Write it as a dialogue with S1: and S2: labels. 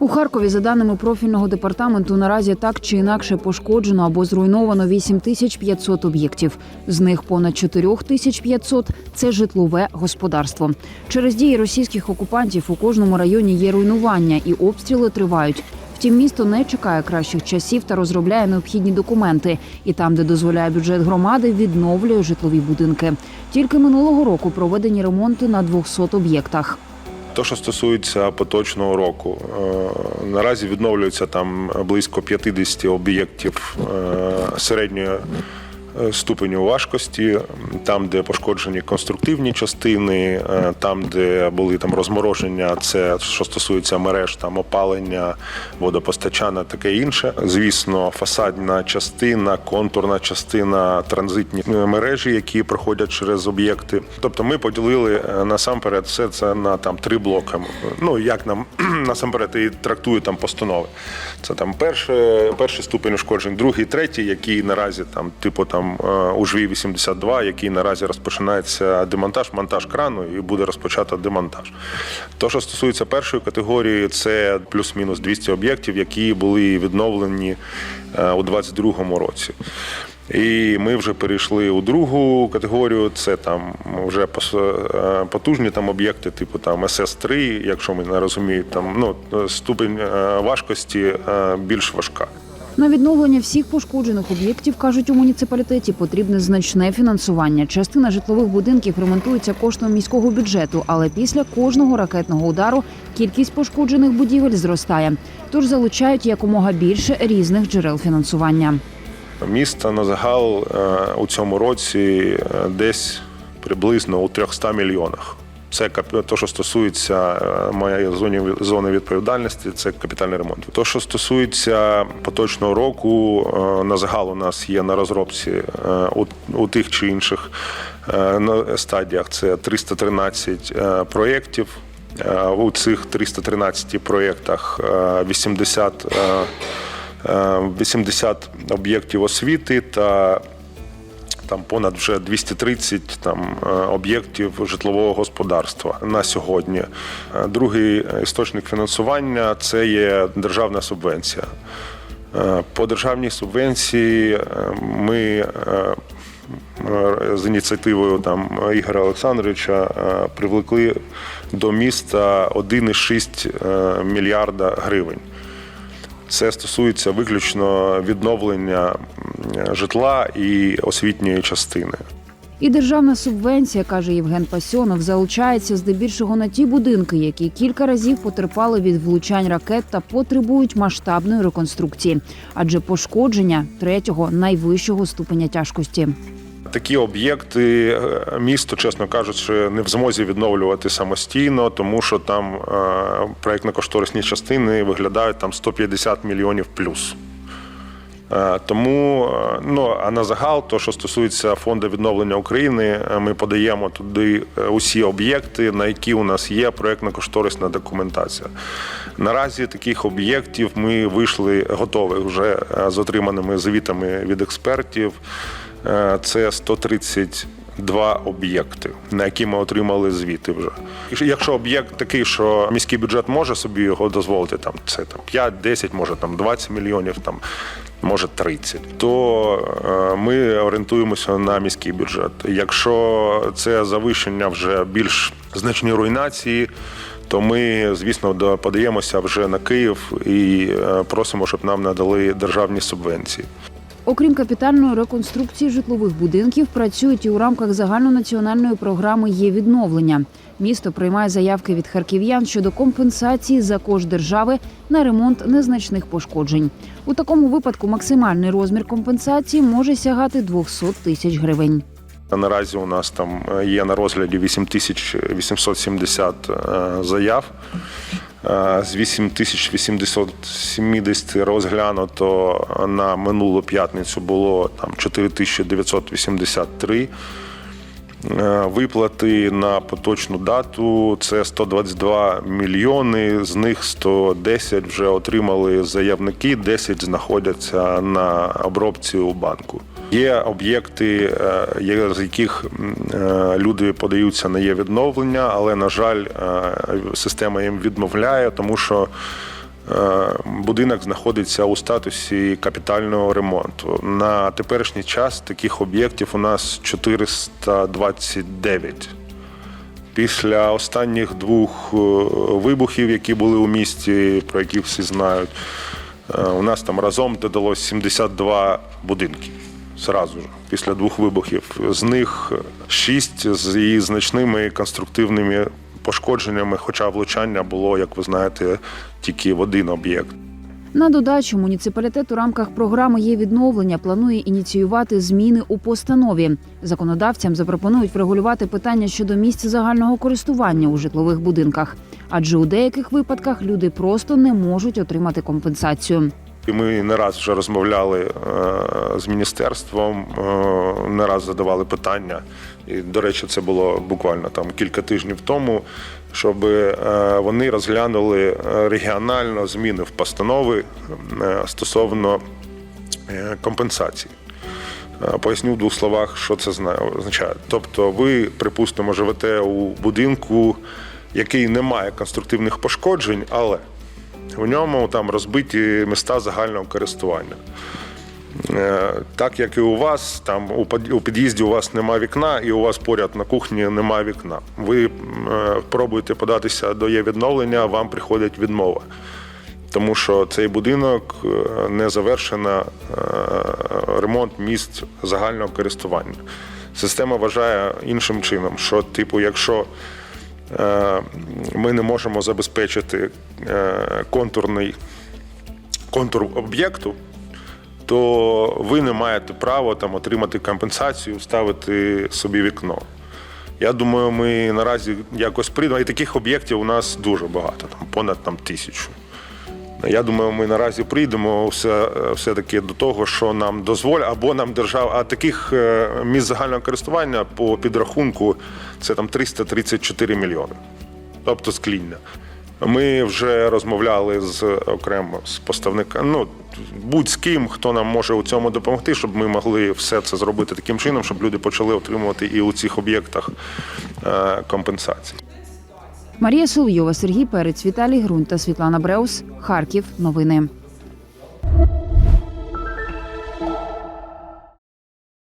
S1: У Харкові, за даними профільного департаменту, наразі так чи інакше пошкоджено або зруйновано 8500 об'єктів. З них понад 4500 – це житлове господарство. Через дії російських окупантів у кожному районі є руйнування і обстріли тривають. Втім, місто не чекає кращих часів та розробляє необхідні документи. І там, де дозволяє бюджет громади, відновлює житлові будинки. Тільки минулого року проведені ремонти на 200 об'єктах.
S2: То, що стосується поточного року, е, наразі відновлюється там близько 50 об'єктів е, середньої ступеню важкості, там, де пошкоджені конструктивні частини, е, там, де були там розмороження, це що стосується мереж, там опалення, водопостачання, таке інше. Звісно, фасадна частина, контурна частина, транзитні мережі, які проходять через об'єкти. Тобто, ми поділили е, насамперед все це на там три блоки. Ну як нам насамперед і трактують там постанови. Це там перше, перший ступень ушкоджень, другий, третій, який наразі там, типу там е, у жві 82, який наразі розпочинається демонтаж, монтаж крану і буде розпочато демонтаж. То, що стосується першої категорії, це плюс-мінус 200 об'єктів, які були відновлені е, у 2022 році. І ми вже перейшли у другу категорію. Це там вже е, потужні там об'єкти, типу там СС-3, якщо ми не розуміємо, там ну ступень е, важкості е, більш важка.
S1: На відновлення всіх пошкоджених об'єктів кажуть у муніципалітеті потрібне значне фінансування. Частина житлових будинків ремонтується коштом міського бюджету, але після кожного ракетного удару кількість пошкоджених будівель зростає. Тож залучають якомога більше різних джерел фінансування.
S2: Місто на загал е, у цьому році е, десь приблизно у 300 мільйонах. Це то, що стосується е, моєї зони, зони відповідальності, це капітальний ремонт. То, що стосується поточного року, на загал у нас є на розробці у, тих чи інших стадіях. Це 313 е, проєктів. У цих 313 проєктах е, 80 е, е, 80 об'єктів освіти та там понад вже 230 там е, об'єктів житлового господарства на сьогодні. Е, Другий істочник фінансування це є державна субвенція. Е, По державній субвенції е, ми е, е, з ініціативою там Ігоря Олександровича е, привлекли до міста 1,6 е, мільярда гривень. Це стосується виключно відновлення житла і освітньої частини.
S1: І державна субвенція, каже Євген Пасьонов, залучається здебільшого на ті будинки, які кілька разів потерпали від влучань ракет та потребують масштабної реконструкції, адже пошкодження третього найвищого ступеня тяжкості.
S2: Такі об'єкти е, місто, чесно кажучи, не в змозі відновлювати самостійно, тому що там е, проєктно-кошторисні частини виглядають там 150 мільйонів плюс. Е, Тому е, ну а на загал, то що стосується фонду відновлення України, е, ми подаємо туди усі об'єкти, на які у нас є проєктно-кошторисна документація. Наразі таких об'єктів ми вийшли готових вже з отриманими звітами від експертів. Це 132 об'єкти, на які ми отримали звіти вже. Якщо об'єкт такий, що міський бюджет може собі його дозволити, там це там 5, 10, може там 20 мільйонів, там може 30, то е, ми орієнтуємося на міський бюджет. Якщо це завищення вже більш значні руйнації. То ми, звісно, подаємося вже на Київ і е, просимо, щоб нам надали державні субвенції.
S1: Окрім капітальної реконструкції житлових будинків, працюють і у рамках загальнонаціональної програми є відновлення. Місто приймає заявки від харків'ян щодо компенсації за кошт держави на ремонт незначних пошкоджень. У такому випадку максимальний розмір компенсації може сягати 200 тисяч гривень.
S2: Наразі у нас там е, є на розгляді 8870 е, заяв. Е, З 8870 розглянуто на минулу п'ятницю було там 4983. Е, Виплати на поточну дату це 122 мільйони. З них 110 вже отримали заявники, 10 знаходяться на обробці у банку. Є об'єкти, е, з яких е, люди подаються на є відновлення, але на жаль, е, система їм відмовляє, тому що Будинок знаходиться у статусі капітального ремонту. На теперішній час таких об'єктів у нас 429. Після останніх двох вибухів, які були у місті, про які всі знають, у нас там разом додалось 72 будинки. Зразу ж, після двох вибухів. З них шість з її значними конструктивними пошкодженнями, хоча влучання було, як ви знаєте, тільки в один об'єкт.
S1: На додачу муніципалітет у рамках програми є відновлення планує ініціювати зміни у постанові. Законодавцям запропонують врегулювати питання щодо місць загального користування у житлових будинках, адже у деяких випадках люди просто не можуть отримати компенсацію.
S2: І ми не раз вже розмовляли е, з міністерством, е, не раз задавали питання. І, до речі, це було буквально там кілька тижнів тому, щоб е, вони розглянули регіонально зміни в постанови стосовно компенсації. Поясню в двох словах, що це зна- означає. Тобто, ви, припустимо, живете у будинку, який не має конструктивних пошкоджень, але в ньому там розбиті міста загального користування. Е, Так як і у вас, там у під'їзді у вас немає вікна, і у вас поряд на кухні немає вікна. Ви е, пробуєте податися до є відновлення, вам приходить відмова. Тому що цей будинок е, не завершено ремонт місць загального користування. Система вважає іншим чином, що, типу, якщо ми не можемо забезпечити е, контурний контур об'єкту, то ви не маєте права там отримати компенсацію, ставити собі вікно. Я думаю, ми наразі якось прийдемо. І таких об'єктів у нас дуже багато, там понад там, тисячу. Я думаю, ми наразі прийдемо все, все-таки до того, що нам дозволять, або нам держава, а таких е, місць загального користування по підрахунку це там 334 мільйони. Тобто скління. Ми вже розмовляли з окремо з поставниками, ну будь з ким, хто нам може у цьому допомогти, щоб ми могли все це зробити таким чином, щоб люди почали отримувати і у цих об'єктах е, компенсації.
S1: Марія Соловйова, Сергій Перець, Віталій Грунь та Світлана Бреус. Харків. Новини.